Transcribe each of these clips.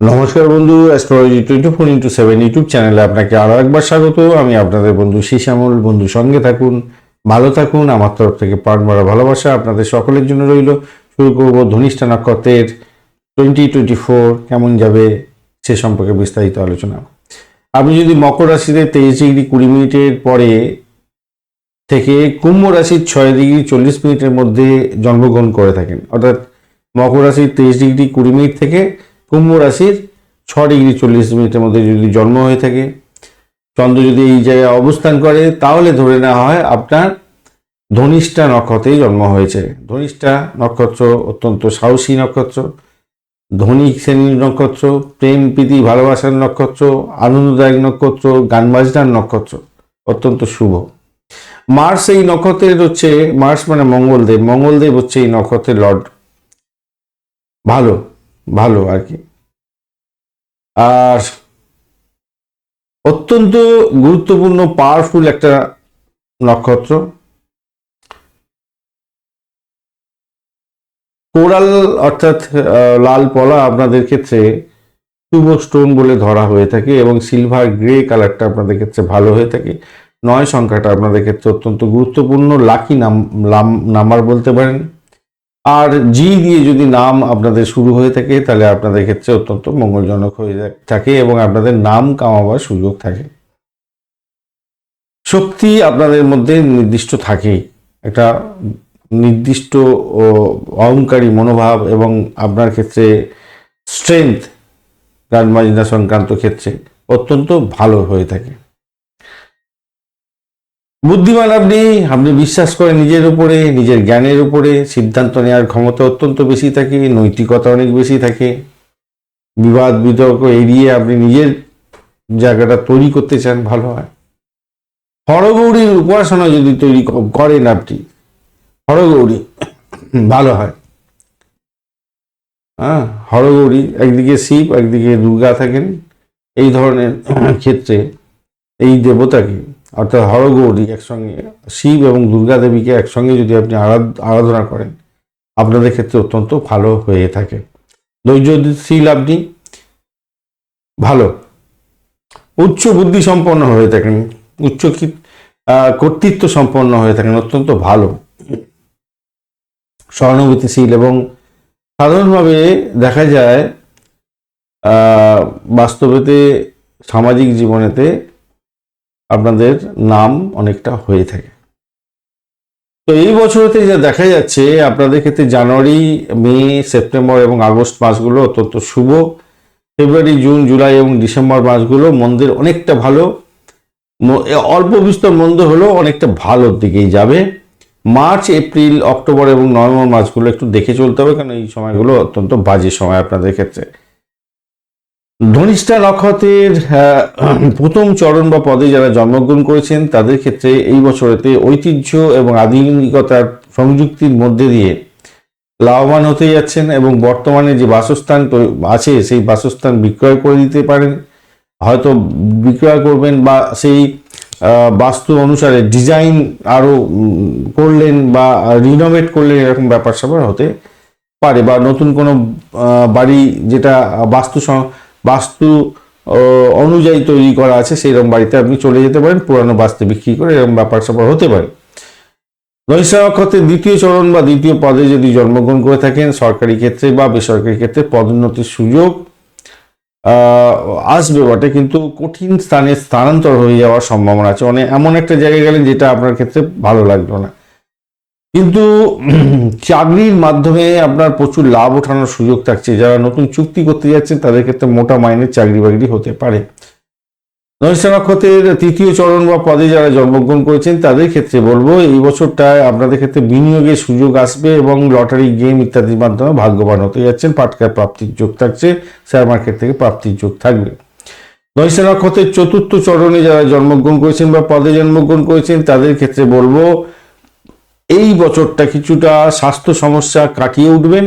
নমস্কার বন্ধু astrology twenty four into seven YouTube চ্যানেলে আপনাকে আরও একবার স্বাগত। আমি আপনাদের বন্ধু শ্যামল বন্ধু, সঙ্গে থাকুন, ভালো থাকুন। আমার তরফ থেকে প্রাণ ভরা ভালোবাসা আপনাদের সকলের জন্য রইল। শুরু করব ধনিষ্ঠা নক্ষত্রের টোয়েন্টি টোয়েন্টি ফোর কেমন যাবে সে সম্পর্কে বিস্তারিত আলোচনা। আপনি যদি মকর রাশিতে তেইশ ডিগ্রি কুড়ি মিনিটের পরে থেকে কুম্ভ রাশির ছয় ডিগ্রি চল্লিশ মিনিটের মধ্যে জন্মগ্রহণ করে থাকেন, অর্থাৎ মকর রাশির তেইশ ডিগ্রি কুড়ি মিনিট থেকে কুম্ভ রাশির ছ ডিগ্রি চল্লিশ মিনিটের মধ্যে যদি জন্ম হয়ে থাকে, চন্দ্র যদি এই জায়গায় অবস্থান করে, তাহলে ধরে নেওয়া হয় আপনার ধনিষ্ঠা নক্ষত্রে জন্ম হয়েছে। ধনিষ্ঠা নক্ষত্র অত্যন্ত সাহসী নক্ষত্র, ধনী শ্রেণির নক্ষত্র, প্রেম, প্রীতি, ভালোবাসার নক্ষত্র, আনন্দদায়ক নক্ষত্র গান বাজনার নক্ষত্র, অত্যন্ত শুভ। মার্স এই নক্ষত্রের হচ্ছে, মার্স মানে মঙ্গলদেব মঙ্গলদেব হচ্ছে এই নক্ষত্রের লর্ড। ভালো। ভালো আর কি। আর অত্যন্ত গুরুত্বপূর্ণ পাওয়ারফুল একটা নক্ষত্র। কোরাল অর্থাৎ লাল পলা আপনাদের ক্ষেত্রে শুভ স্টোন বলে ধরা হয়ে থাকে এবং সিলভার গ্রে কালারটা আপনাদের ক্ষেত্রে ভালো হয়ে থাকে। নয় সংখ্যাটা আপনাদের ক্ষেত্রে অত্যন্ত গুরুত্বপূর্ণ লাকি নাম নাম্বার বলতে পারেন। আর জি দিয়ে যদি নাম আপনাদের শুরু হয়ে থাকে, তাহলে আপনাদের ক্ষেত্রে অত্যন্ত মঙ্গলজনক হয়ে থাকে এবং আপনাদের নাম কামাবার সুযোগ থাকে। শক্তি আপনাদের মধ্যে নির্দিষ্ট থাকেই একটা নির্দিষ্ট অহংকারী মনোভাব এবং আপনার ক্ষেত্রে স্ট্রেংথ গান বাজনা সংক্রান্ত ক্ষেত্রে অত্যন্ত ভালো হয়ে থাকে। বুদ্ধিমান আপনি আপনি বিশ্বাস করেন নিজের উপরে, নিজের জ্ঞানের উপরে, সিদ্ধান্ত নেওয়ার ক্ষমতা অত্যন্ত বেশি থাকে, নৈতিকতা অনেক বেশি থাকে। বিবাদ, বিতর্ক এড়িয়ে আপনি নিজের জায়গাটা তৈরি করতে চান, ভালো হয়। হরগৌরীর উপাসনা যদি তৈরি করেন আপনি, হরগৌরী, ভালো হয়। হ্যাঁ হরগৌরী, একদিকে শিব, একদিকে দুর্গা থাকেন, এই ধরনের ক্ষেত্রে এই দেবতাকে অর্থাৎ হরগৌরী একসঙ্গে, শিব এবং দুর্গা দেবীকে একসঙ্গে যদি আপনি আরাধ- আরাধনা করেন, আপনাদের ক্ষেত্রে অত্যন্ত ভালো হয়ে থাকে। ধৈর্যশীল আপনি, ভালো। উচ্চ বুদ্ধি সম্পন্ন হয়ে থাকেন, উচ্চ কর্তৃত্ব সম্পন্ন হয়ে থাকেন, অত্যন্ত ভালো। সহানুভূতিশীল এবং সাধারণভাবে দেখা যায় বাস্তবেতে, সামাজিক জীবনেতে আপনাদের নাম অনেকটা হয়ে থাকে। তো এই বছরতে যা দেখা যাচ্ছে, আপনাদের ক্ষেত্রে জানুয়ারি, মে, সেপ্টেম্বর এবং আগস্ট মাসগুলো অত্যন্ত শুভ। ফেব্রুয়ারি, জুন, জুলাই এবং ডিসেম্বর মাসগুলো মন্দের অনেকটা ভালো। অল্প বিস্তর মন্দ হলেও অনেকটা ভালোর দিকেই যাবে। মার্চ, এপ্রিল, অক্টোবর এবং নভেম্বর মাসগুলো একটু দেখে চলতে হবে, কারণ এই সময়গুলো অত্যন্ত বাজে সময় আপনাদের ক্ষেত্রে। ধনিষ্ঠা নক্ষত্রের প্রথম চরণ বা পদে যারা জন্মগ্রহণ করেছেন, তাদের ক্ষেত্রে এই বছরেতে ঐতিহ্য এবং আধুনিকতার সংযুক্তির মধ্যে দিয়ে লাভবান হতে যাচ্ছেন এবং বর্তমানে যে বাসস্থান আছে, সেই বাসস্থান বিক্রয় করে দিতে পারেন। হয়তো বিক্রয় করবেন বা সেই বাস্তু অনুসারে ডিজাইন আরও করলেন বা রিনোভেট করলেন, এরকম ব্যাপার স্যাপার হতে পারে বা নতুন কোনো বাড়ি যেটা বাস্তু বাস্তু অনুযায়ী তৈরি করা আছে, সেইরকম বাড়িতে আপনি চলে যেতে পারেন, পুরানো বাস্তু বিক্রি করে এরকম ব্যাপার স্যাপার হতে পারে। নৈশা নক্ষত্রের দ্বিতীয় চরণ বা দ্বিতীয় পদে যদি জন্মগ্রহণ করে থাকেন, সরকারি ক্ষেত্রে বা বেসরকারি ক্ষেত্রে পদোন্নতির সুযোগ আসবে বটে, কিন্তু কঠিন স্থানে স্থানান্তর হয়ে যাওয়ার সম্ভাবনা আছে। অনেক এমন একটা জায়গায় গেলেন যেটা আপনার ক্ষেত্রে ভালো লাগল না। কিন্তু চাকরির মাধ্যমে আপনার প্রচুর লাভ ওঠানোর সুযোগ থাকছে। যারা নতুন চুক্তি করতে যাচ্ছেন, তাদের ক্ষেত্রে মোটা মাইনের চাকরি বাকরি হতে পারে। নৈশা নক্ষত্রের তৃতীয় চরণ বা পদে যারা জন্মগ্রহণ করেছেন, তাদের ক্ষেত্রে বলব, এই বছরটায় আপনাদের ক্ষেত্রে বিনিয়োগের সুযোগ আসবে এবং লটারি গেম ইত্যাদির মাধ্যমে ভাগ্যবান হতে যাচ্ছেন। পাটকায় প্রাপ্তির যোগ থাকছে, শেয়ার মার্কেট থেকে প্রাপ্তির যোগ থাকবে। নৈশা নক্ষত্রের চতুর্থ চরণে যারা জন্মগ্রহণ করেছেন বা পদে জন্মগ্রহণ করেছেন, তাদের ক্ষেত্রে বলব এই বছরটা কিছুটা স্বাস্থ্য সমস্যা কাটিয়ে উঠবেন,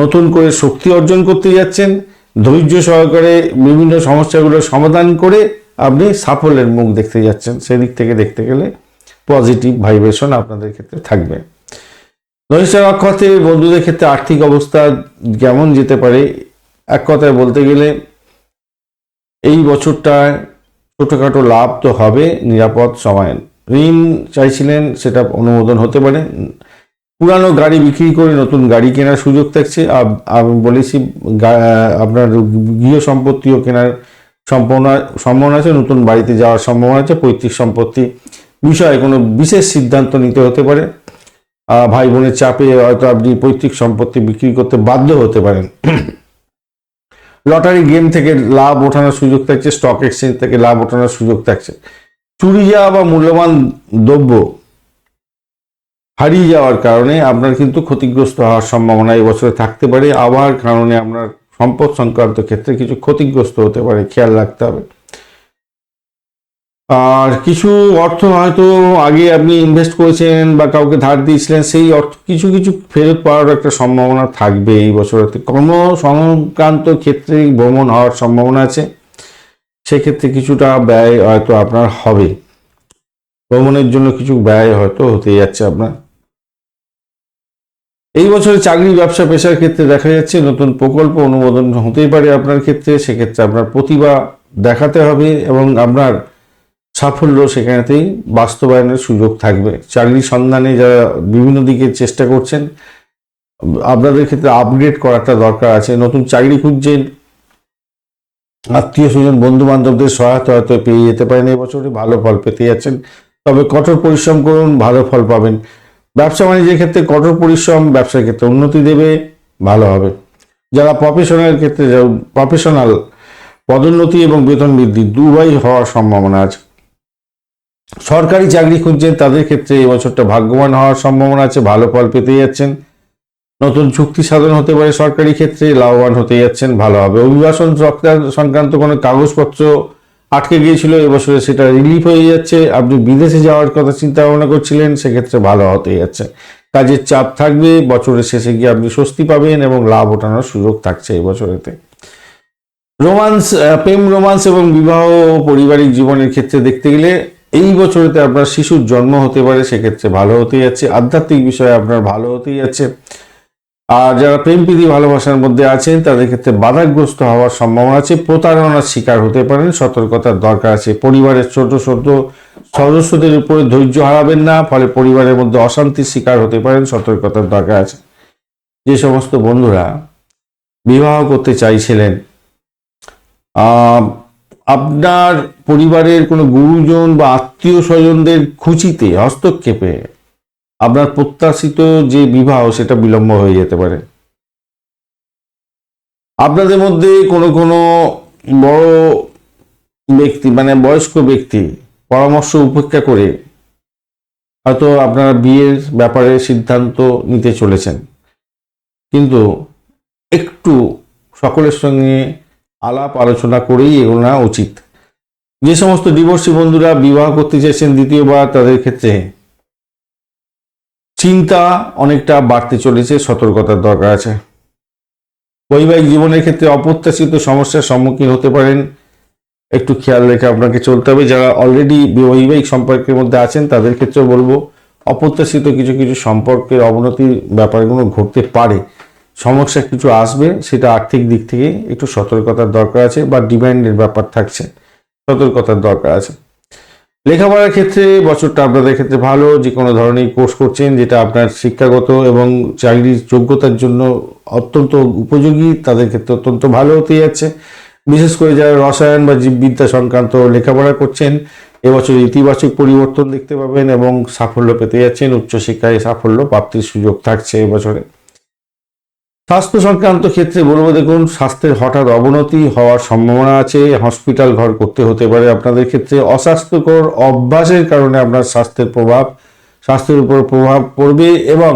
নতুন করে শক্তি অর্জন করতে যাচ্ছেন, ধৈর্য সহকারে বিভিন্ন সমস্যাগুলোর সমাধান করে আপনি সাফল্যের মুখ দেখতে যাচ্ছেন। সেদিক থেকে দেখতে গেলে পজিটিভ ভাইব্রেশন আপনাদের ক্ষেত্রে থাকবে। ধনিষ্ঠা নক্ষত্রে বন্ধুদের ক্ষেত্রে আর্থিক অবস্থা কেমন যেতে পারে? এক কথায় বলতে গেলে এই বছরটায় ছোটোখাটো লাভ তো হবে, নিরাপদ সময়। ঋণ চাইছিলেন, সেটা অনুমোদন হতে পারে। পুরানো গাড়ি বিক্রি করে নতুন গাড়ি কেনার সুযোগ থাকছে। আমি বলেছি আপনার গৃহ সম্পত্তিও কেনার সম্ভাবনা সম্ভাবনা আছে, নতুন বাড়িতে যাওয়ার সম্ভাবনা আছে, পৈতৃক সম্পত্তি বিষয়ে কোনো বিশেষ সিদ্ধান্ত নিতে হতে পারে। ভাই বোনের চাপে হয়তো আপনি পৈতৃক সম্পত্তি বিক্রি করতে বাধ্য হতে পারেন। লটারি গেম থেকে লাভ ওঠানোর সুযোগ থাকছে, স্টক এক্সচেঞ্জ থেকে লাভ ওঠানোর সুযোগ থাকছে। চুরি যাওয়া বা মূল্যবান দ্রব্য হারিয়ে যাওয়ার কারণে আপনার কিন্তু ক্ষতিগ্রস্ত হওয়ার সম্ভাবনা এবছরে থাকতে পারে। আবার কারণে আপনার সম্পদ সংক্রান্ত ক্ষেত্রে কিছু ক্ষতিগ্রস্ত হতে পারে, খেয়াল রাখতে হবে। আর কিছু অর্থ হয়তো আগে আপনি ইনভেস্ট করেছেন বা কাউকে ধার দিয়েছিলেন, সেই অর্থ কিছু কিছু ফেরত পাওয়ার একটা সম্ভাবনা থাকবে এই বছরেতে কর্ম সংক্রান্ত ক্ষেত্রে ভ্রমণ হওয়ার সম্ভাবনা আছে। সেক্ষেত্রে কিছুটা ব্যয় হয়তো আপনার হবে। ভ্রমণের জন্য কিছু ব্যয় হয়তো হতে যাচ্ছে আপনার। এই বছরে চাকরি, ব্যবসা, পেশার ক্ষেত্রে দেখা যাচ্ছে নতুন প্রকল্প অনুমোদন হতেই পারে আপনার ক্ষেত্রে। সেক্ষেত্রে আপনার প্রতিভা দেখাতে হবে এবং আপনার সাফল্য সেখানেতেই বাস্তবায়নের সুযোগ থাকবে। চাকরির সন্ধানে যারা বিভিন্ন দিকে চেষ্টা করছেন, আপনাদের ক্ষেত্রে আপগ্রেড করাটা দরকার আছে। নতুন চাকরি খুঁজছেন আত্মীয় স্বজন বন্ধু বান্ধবদের সহায়তা হয়তো পেয়ে যেতে পারেন। এবছরে ভালো ফল পেতে যাচ্ছেন। তবে কঠোর পরিশ্রম করুন, ভালো ফল পাবেন। ব্যবসা বাণিজ্যের ক্ষেত্রে কঠোর পরিশ্রম ব্যবসার ক্ষেত্রে উন্নতি দেবে, ভালো হবে। যারা প্রফেশনাল ক্ষেত্রে প্রফেশনাল পদোন্নতি এবং বেতন বৃদ্ধি দুবাই হওয়ার সম্ভাবনা আছে। সরকারি চাকরি খুঁজছেন, তাদের ক্ষেত্রে এই বছরটা ভাগ্যবান হওয়ার সম্ভাবনা আছে, ভালো ফল পেতে যাচ্ছেন। নতুন চুক্তি সাধন হতে পারে সরকারি ক্ষেত্রে, লাভবান হতে যাচ্ছেন, ভালো হবে। অভিবাসন সংক্রান্ত কোনো কাগজপত্র আটকে গিয়েছিল, এবছরে সেটা রিলিফ হয়ে যাচ্ছে। আপনি বিদেশে যাওয়ার কথা চিন্তা ভাবনা করছিলেন, সেক্ষেত্রে ভালো হতে যাচ্ছে। কাজের চাপ থাকবে, বছরের শেষে গিয়ে আপনি স্বস্তি পাবেন এবং লাভ ওঠানোর সুযোগ থাকছে এবছরেতে রোমান্স প্রেম রোমান্স এবং বিবাহ পারিবারিক জীবনের ক্ষেত্রে দেখতে গেলে এই বছরেতে আপনার শিশুর জন্ম হতে পারে, সেক্ষেত্রে ভালো হতে যাচ্ছে। আধ্যাত্মিক বিষয়ে আপনার ভালো হতে যাচ্ছে। আর যারা প্রেম প্রীতি ভালোবাসার মধ্যে আছেন, তাদের ক্ষেত্রে বাধাগ্রস্ত হওয়ার সম্ভাবনা আছে, প্রতারণার শিকার হতে পারেন, সতর্কতার দরকার আছে। পরিবারের ছোট ছোট সদস্যদের উপরে ধৈর্য হারাবেন না, ফলে পরিবারের মধ্যে অশান্তির শিকার হতে পারেন, সতর্কতার দরকার আছে। যে সমস্ত বন্ধুরা বিবাহ করতে চাইছিলেন আপনার পরিবারের কোনো গুরুজন বা আত্মীয় স্বজনদের খুচিতে, হস্তক্ষেপে আপনার প্রত্যাশিত যে বিবাহ, সেটা বিলম্ব হয়ে যেতে পারে। আপনাদের মধ্যে কোনো কোনো বড় ব্যক্তি মানে বয়স্ক ব্যক্তি পরামর্শ উপেক্ষা করে হয়তো আপনারা বিয়ের ব্যাপারে সিদ্ধান্ত নিতে চলেছেন। কিন্তু একটু সকলের সঙ্গে আলাপ আলোচনা করেই এগোনো উচিত। যে সমস্ত ডিভোর্সি বন্ধুরা বিবাহ করতে চাইছেন দ্বিতীয়বার, তাদের ক্ষেত্রে চিন্তা অনেকটা বাড়তে চলেছে, সতর্কতার দরকার আছে। বৈবাহিক জীবনের ক্ষেত্রে অপ্রত্যাশিত সমস্যার সম্মুখীন হতে পারেন। একটু খেয়াল রেখে আপনাকে চলতে হবে। যারা অলরেডি বৈবাহিক সম্পর্কের মধ্যে আছেন, তাদের ক্ষেত্রেও বলব, অপ্রত্যাশিত কিছু কিছু সম্পর্কের অবনতির ব্যাপারগুলো ঘটতে পারে। সমস্যা কিছু আসবে, সেটা আর্থিক দিক থেকে একটু সতর্কতার দরকার আছে বা ডিমান্ডের ব্যাপার থাকছে, সতর্কতার দরকার আছে। লেখাপড়ার ক্ষেত্রে, বছরটা আপনাদের ক্ষেত্রে ভালো যে কোনো ধরনের কোর্স করছেন, যেটা আপনার শিক্ষাগত এবং চাকরির যোগ্যতার জন্য অত্যন্ত উপযোগী, তাদের ক্ষেত্রে অত্যন্ত ভালো হতে যাচ্ছে। বিশেষ করে যারা রসায়ন বা জীববিদ্যা সংক্রান্ত লেখাপড়া করছেন, এবছর ইতিবাচক পরিবর্তন দেখতে পাবেন এবং সাফল্য পেতে যাচ্ছেন। উচ্চশিক্ষায় সাফল্য প্রাপ্তির সুযোগ থাকছে এবছরে। স্বাস্থ্য সংক্রান্ত ক্ষেত্রে বলব দেখুন, স্বাস্থ্যের হঠাৎ অবনতি হওয়ার সম্ভাবনা আছে। হসপিটাল ঘর করতে হতে পারে আপনাদের ক্ষেত্রে। অস্বাস্থ্যকর অভ্যাসের কারণে আপনার স্বাস্থ্যের প্রভাব, স্বাস্থ্যের উপর প্রভাব পড়বে এবং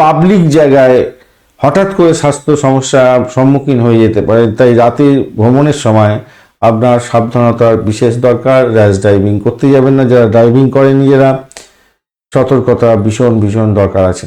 পাবলিক জায়গায় হঠাৎ করে স্বাস্থ্য সমস্যার সম্মুখীন হয়ে যেতে পারে। তাই রাতে ভ্রমণের সময় আপনার সাবধানতার বিশেষ দরকার। র্যাশ ড্রাইভিং করতে যাবেন না। যারা ড্রাইভিং করেন নিজেরা, সতর্কতা ভীষণ ভীষণ দরকার আছে।